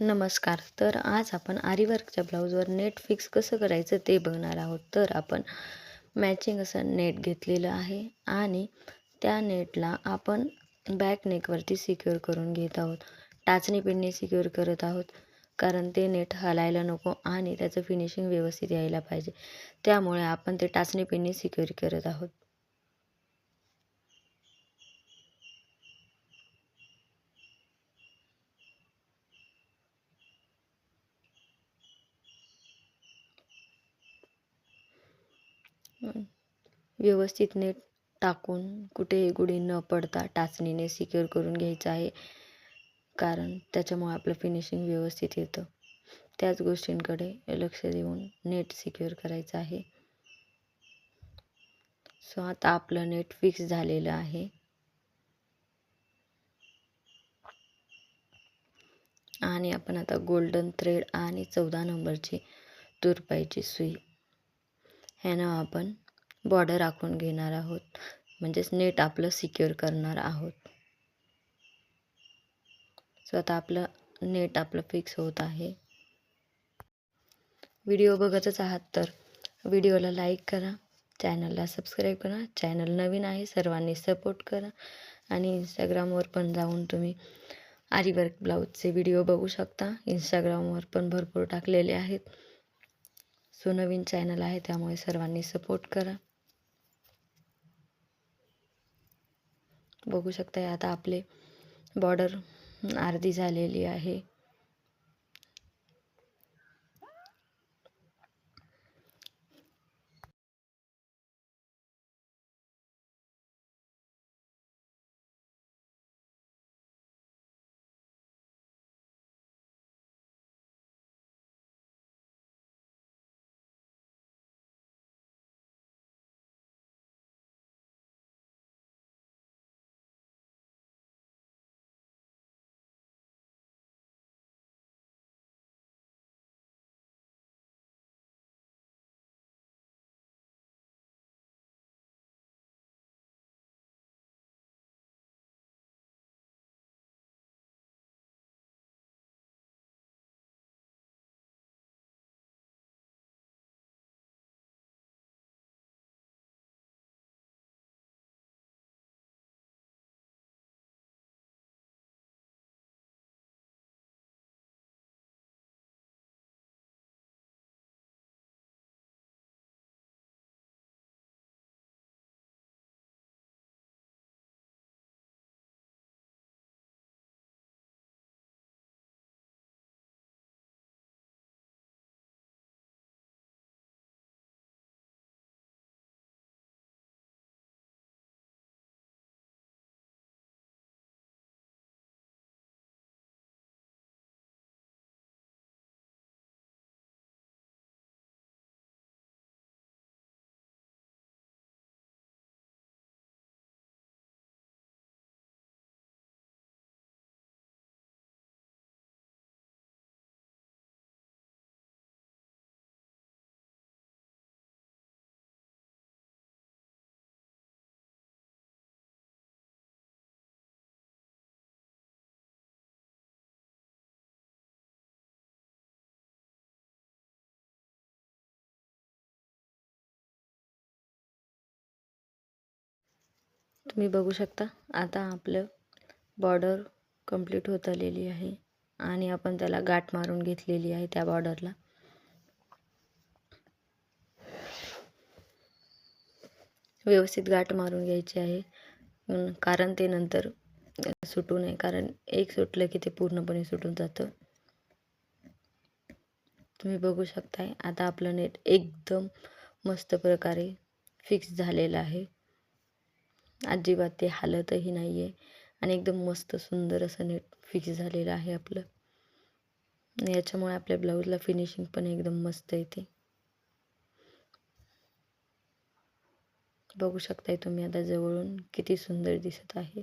नमस्कार. तर आज आपण आरीवर्कच्या ब्लाऊजवर नेट फिक्स कसं करायचं ते बघणार आहोत. तर आपण मॅचिंग असं नेट घेतलेलं आहे आणि त्या नेटला आपण बॅक नेकवरती सिक्युअर करून घेत आहोत. टाचणी पिनने सिक्युअर करत आहोत कारण ते नेट हलायला नको आणि त्याचं फिनिशिंग व्यवस्थित यायला पाहिजे. त्यामुळे आपण ते टाचणी पिनने सिक्युअर करत आहोत. व्यवस्थित नेट टाकून कुठेही गुढी न पडता टाचणीने सिक्युअर करून घ्यायचं आहे. कारण त्याच्यामुळे आपलं फिनिशिंग व्यवस्थित येतं. त्याच गोष्टींकडे लक्ष देऊन नेट सिक्युअर करायचं आहे. सो आता आपलं नेट फिक्स झालेलं आहे. आणि आपण आता गोल्डन थ्रेड आणि चौदा नंबरची तुरपायची सुई ह्यानं आपण बॉर्डर आखून घेणार आहोत. म्हणजेच नेट आपलं सिक्युअर करणार आहोत. सो आता आपलं नेट आपलं फिक्स होत आहे. व्हिडिओ बघतच आहात तर व्हिडिओला लाईक करा. चॅनलला सबस्क्राईब करा. चॅनल नवीन आहे सर्वांनी सपोर्ट करा. आणि इंस्टाग्रामवर पण जाऊन तुम्ही आरीवर्क ब्लाऊजचे व्हिडिओ बघू शकता. इंस्टाग्रामवर पण भरपूर टाकलेले आहेत. सो नवीन चॅनल आहे त्यामुळे सर्वांनी सपोर्ट करा. बघू शकता आता आपले बॉर्डर अर्धी झालेली आहे. तुम्ही बघू शकता आता आपलं बॉर्डर कंप्लीट होत आलेली आहे आणि आपण त्याला गाठ मारून घेतलेली आहे त्या बॉर्डरला व्यवस्थित गाठ मारून घ्यायची आहे. कारण ते नंतर सुटू नये कारण एक सुटलं की ते पूर्णपणे सुटून जातं. तुम्ही बघू शकताय आता आपलं नेट एकदम मस्त प्रकारे फिक्स झालेलं आहे. अजिबात ते हालतही नाही आहे आणि एकदम मस्त सुंदर असं नेट फिक्स झालेलं आहे आपलं. याच्यामुळे आपल्या ब्लाऊजला फिनिशिंग पण एकदम मस्त येते. बघू शकताय तुम्ही आता जवळून किती सुंदर दिसत आहे.